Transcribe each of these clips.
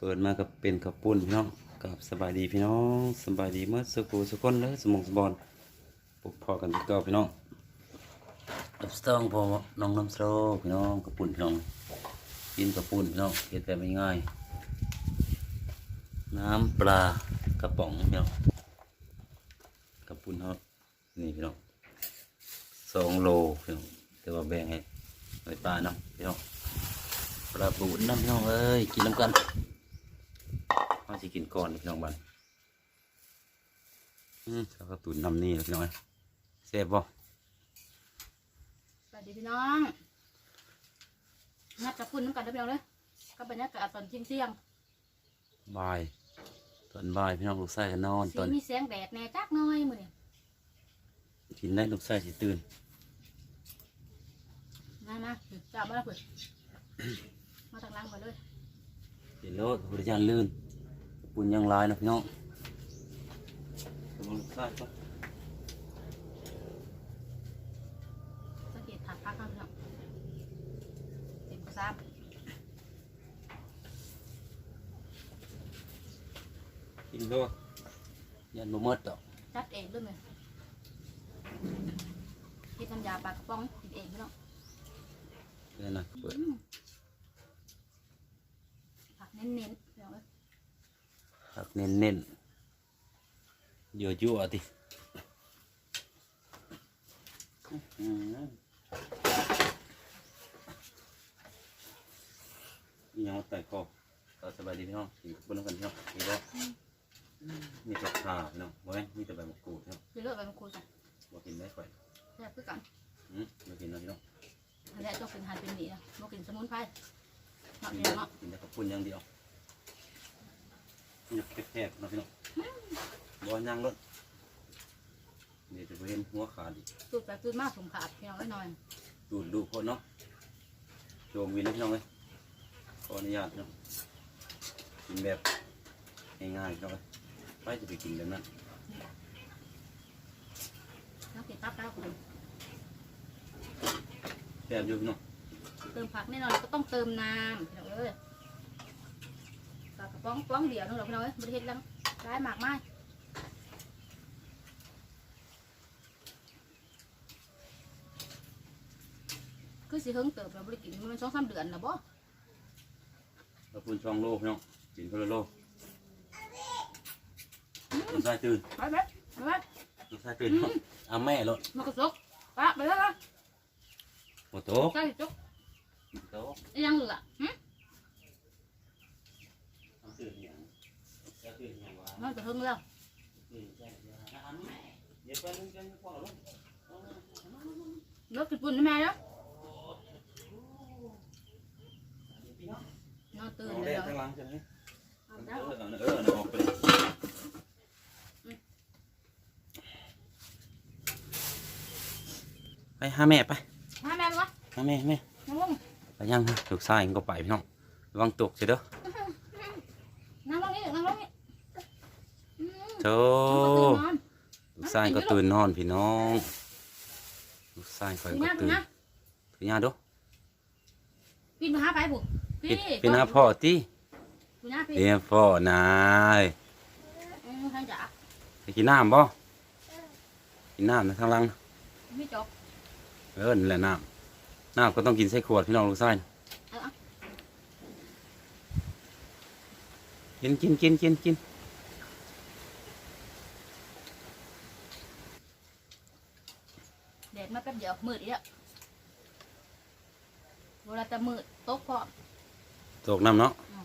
เปิดมากับเป็นขับปุ่นพี่น้องกับสบายดีพี่น้องสบายดีเมื่อสักครู่สักคนเลยสมองสมบอลปลุกพอกันที่เก่าพี่น้องดับสตองพอน้องน้ำโซพี่น้องขับปุ่นพี่น้องกินขับปุ่นพี่น้องเฮ็ดแบบง่ายๆน้ำปลากระป๋องพี่น้องขับปุ่นเขานี่พี่น้องสองโลพี่น้องแต่ว่าแบ่งให้ไว้ปลาน้ำพี่น้องปลาบูดน้ำพี่น้องเอ้ยกินน้ำกัน มาสิกินก่อนพี่น้องบ้านอืมแล้วก็ตุ๋นน้ำนี่แหละพี่น้องเอ้ยแซ่บบ่สวัสดีพี่น้องนัดกับคุณน้ำกันได้เพียงเลยก็บรรยากาศตอนเที่ยงเที่ยงบายตอนบ่ายพี่น้องลูกไส้กันนอนๆสีตอนมีเสียงแดดแน่จักหน้อยมือนี่กินได้ลูกไส้สิตื่นมามาจับมาแล้วเพื่อนมาทางล่างมาเลยกินโลดบริจานลื่น ปุ่นยังหลายนะพี่น้องลูกไส้ก็สังเกตถักพักข้างพี่น้องเต็มกระซับกินโลดยันบ่หมดดอกจัดเองด้วยมั้ยกินน้ำยาปลากระป๋องกินเองพี่น้องเลยนะเปิดอืมผักเน้นๆพี่น้องเอ้ย ผักเน้นๆยั่วยั่วๆติอืมมียังไต่คอก็สบายดีพี่น้องกินบนน้ำกันพี่น้องมีก็มีแต่ข่าพี่น้องบ่แม่นมีแต่ใบมะกรูดพี่น้องคือเลือกไปมันคูณกันบ่กินได้ไปแซ่บคือกันอืมบ่กินนะพี่น้องอันนี้ต้องเป็นหันเป็นหนีนะบ่กินสมุนไพรหมักกินเดียวแต่เนาะกินแต่กับปุ้นอย่างเดียว นี่แคบๆนะพี่น้องบ่ย่างรถนี่จะบ่เห็นหัวขาดอีกตูดไปตูดมากสมขาดพี่น้องไว้หน่อยดูดดูคนเนาะโจมวินนะพี่น้องเอ้ยขออนุญาตพี่น้องกินแบบง่ายๆพี่น้องเอ้ยไปจะไปกินแบบนั้นน้ำกินตับแล้วคุณแซ่บอยู่พี่น้องเติมผักแน่นอนก็ต้องเติมน้ำพี่น้องเอ้ย ปลากระป๋องป้องเดียวนึงหรอกพี่น้องเอ้ยบริเฮ็ดลังร้ายมากมายคือสิเฮิงเติบเราบริกินมันสองสามเดือนนะบ่ขอบคุณช่องโลพี่น้องกินคนละโลลูกชายตื่นไปไปไปไปลูกชายตื่นเนาะเอาแม่รถมากระซกปะไปแล้วละโอ้โต๊ะใช่จุกโต๊ะยังเหลือหึ เอาตื่นอย่างเอาตื่ นอย่างวะมันจะเฮิงแล้วตื่นแจ้งอย่าเอาแม่เดี๋ยวไปลุงจะพ่อลุงเลิกกินปุ่นได้ไหมแล้วนอนตื่นเอาเลแรยกข้างหลังใช่ไหมเอาเอแล้วอเออเออเออออกไปเลยไปหาแม่ไปมาแม่วะหาแม่แม่นั่งลงไปยังฮะลูกชายก็ไปพี่น้องระวังตกเสียเด้อ นั่งลงนี่นั่งลงนี่อืม โธ่นอนลูกชายก็ตื่นนอนพี่น้องลูกชายคอยตื่นก็นะตื่ตื่นนนะตื่นยาเดูปิดมาหาไปบุปิดปิดหน้าพ่อตีปิดหน้าพี่เรียกพ่อนายอืมท่านจ๋าไปกินน้ำบ่กินน้ำนะทางหลังไม่จบเออนี่นแหละน้ำน้ำก็ต้องกินใส่ขวดพี่น้องลูกชายเอาเอากินกินกินกินกิน ด็ดมาแป๊บเดียวมืดอีกแล้วเวลาจะมืดตกพอตกน้ำเนาะอืม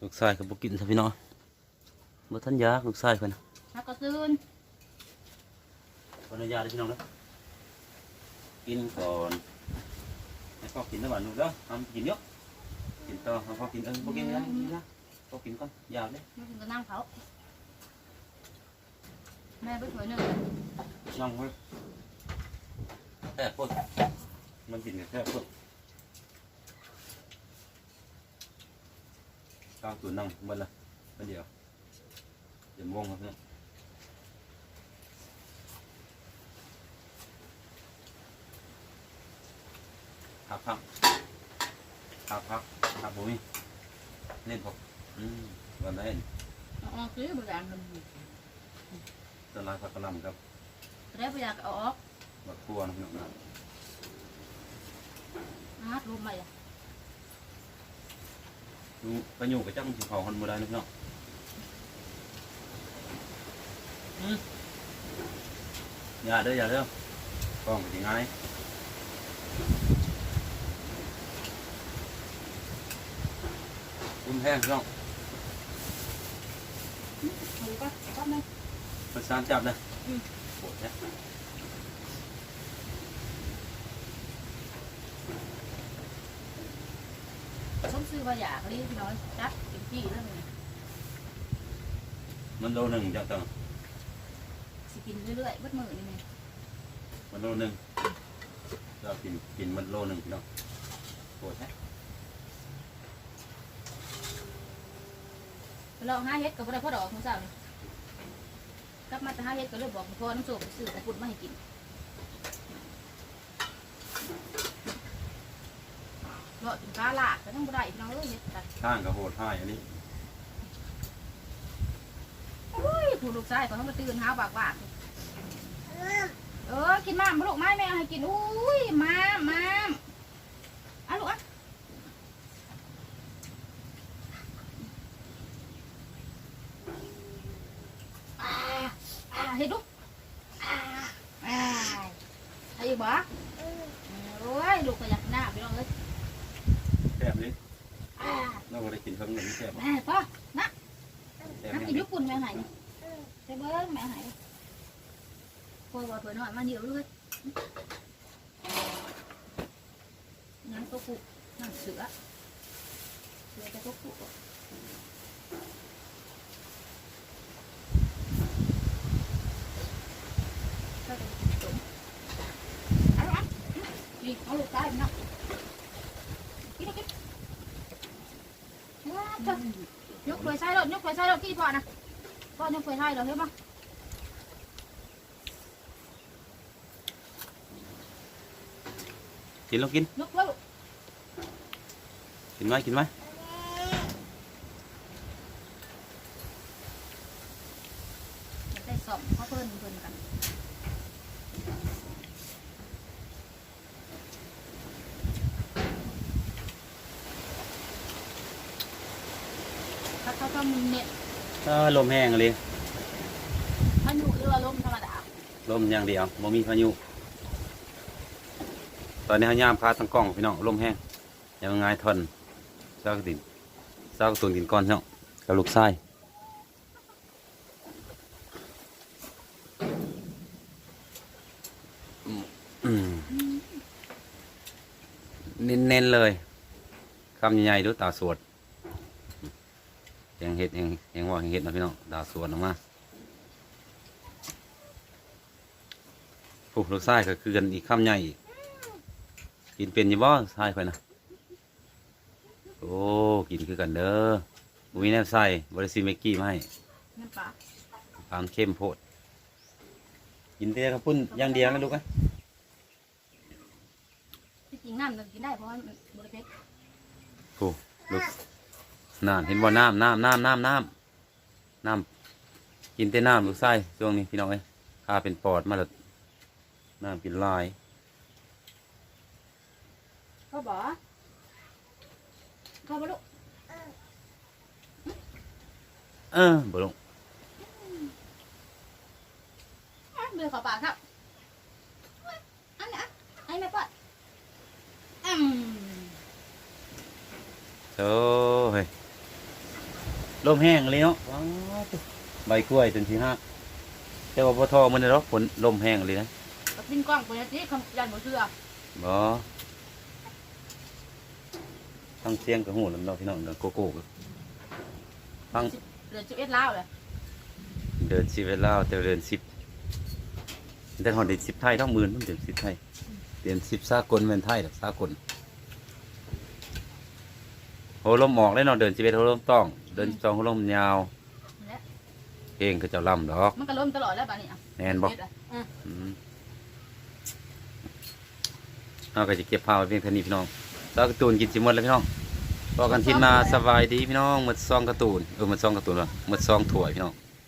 ลูกชายก็บ่กินซะพี่น้องบ่ทันยากลูกชายเพิ่นน่ะแล้วก็ตื่นขออนุญาตพี่น้องนะกินก่อนให้พ่อกินนะบ้านลูกเด้อทำกินเยอะกินต่อให้พ่อกินเออพ่อกินนะกินนะพ่อกินก่อนอยากเด้ไม่ถึงก็นั่งเขา แม่ไปถวยหนึ่งนั่งเว้ยแค่พ่นมันกินแค่พ่นกลางตัวนั่งมันละมันเดียวเดี๋ยวม่วงครับเนี่ยครับครับครับครับครับบุ้ยเล่นพกอืมวันได้เอาออกซื้อบริการมัน ตลาดผักกะหล่ำครับแล้วบริการเอาออกบักทั่วนะพี่น้องนะอาร์ตรวมไปอะดูไปอยู่กับจ้ามันสิเผาคนบ่ได้นะพี่น้องอืมอย่าเด้ออย่าเด้อกล้องเป็นยังไงอุ้มแห้งพี่น้องดูก็ก็ไม่ป ระสานจับเลยอืมโหดแท้ส้มซื้อมาอยากนี่พี่น้อยจัดเป็นที่แล้วนี่มันโลหนึ่งจังตังสิกินเรื่อยๆเบิดมือนี่ไงมันโลหนึ่งเรากินกินมันโลหนึ่งพี่น้องโหดแท้เราห้าเฮ็ดกับอะไรพ่อดอกของเจ้านี่ กลับมาจะห้าเฮ็ดก็เลยบอกพ่อน้ำโซ่ไปซื้อกระปุกมาให้กินเลาะถึงกาลากก็ต้องบ่ได้พี่น้องเอ้ยเฮ็ดตัดข้างกับโหดห้ายอันนี้โอ้ยผู้ลูกชายเขาต้องมาตื่นหาบากบากเออกินมามลูกไม้แม่เอาให้กินอุ้ยมามมามอะลูกอะอ่า อ่าเฮ็ดลูกอ่าอ่าให้อีกบ่โอ้ยลูกก็อยากหน้าไปลองเลยแซ่บเลยอ่าเราก็ได้กินเพิ่มหนึ่งแซ่บแม่พ่อแซ่บน้ำแห้กินงญี่ปุ่นแม่ไหนนี่ใช่เบิ้งแม่ไหนพ่อบอกเผื่อหน่อยมาเดียวเลยนั่นตัวกุนั่นเสือเสือจะตัวกุก็จะกินตุ่มเอาละ นี่เอาลูกตายนะกินกินว้าวจ้ะยกเปลือยไส้รถยกเปลือยไส้รถที่พ่อนะพ่อยกเปลือยไส้รถเห็นปะ กินแล้วกิน ยกแล้ว กินไหมกินไหม ได้สองเขาเพิ่นเพิ่นกันถ้าเขาทำเน็ต เออลมแห้งเลยพายุหรือว่าลมธรรมดาลมอย่างเดียวบ่มีพายุ ตอนนี้เขายามพาทั้งกล้องพี่น้องลมแห้งยังไงทนเศร้ากระตินเศร้ากระตุนกินก้อนพี่น้องกับลูกไส้อืมเน้นๆเลยคำใหญ่ๆดูตาสวดยั งเห็ดยังยังว่ายังเห็ดนะพี่น้องตาสวดออกมาผูกลูกไส้ก็คือกันอีกคำใหญ่อีกกินเป็นอยี่บ่ไส้ไปนะโอ้กินคือกันเด้อบุ้ยแนบไส้บริซีเมกกี้มาให้น้ำปลาความเข้มโพดกินเตี้ยกับปุ้นอย่างเดียวนะลูกนะที่จริงน้ำมันกินได้เพราะว่ามันบริเวณผูกลูก น้ำเห็นบ่น้ำน้ำน้ำน้ำน้ำน้ำกินแต่น้ำลูกไส้ช่วงนี้พี่น้องเอ้ยข้าเป็นปอดมาแล้วน้ำกินลายเขาบอกเขาบอกลูกเออบ่ลงเบื่อขอปากครับอันนี้อะไอ้แม่ปอดอืมโอ้เฮ้ย ลมแห้งเลยเนาะว้าวใบกล้วยจนทีห้าแต่ว่าพอทอมันเนาะฝนลมแห้งเลยนะกับปิ้งกล้องคนนี้คำยันหมดเชื่อบ่ฟังเสียงกับหูแล้วเนาะพี่น้องเนาะโกโก้ก็ฟังเหลือสิบเอ็ดล้าวเลยเดินสิบเวลาแต่เดินสิบแต่หอนเดินสิบไทยต้องหมื่นมันเดินสิบไทยเดินสิบสากลเป็นไทยหรอกสากล โหลมออกเลยเนาะเดินสิบเอ็ดโหลมต้อง เดินสองโหลมยาวและเพลงก็เจะล่ำดอกมันก็ล้มตลอดแล้วป่านนี้อะแน่นบอกเอ็ดอะอืมอืมเอาก็จะเก็บผ้าไว้เพียงเท่านี้พี่น้องแล้วก็ตูนกินสิหมดแล้วพี่น้องพอกันทินมาสบายดีพี่น้องหมดซองการ์ตูนเออหมดซองการ์ตูนวะหมดซองถั่วยพี่น้อง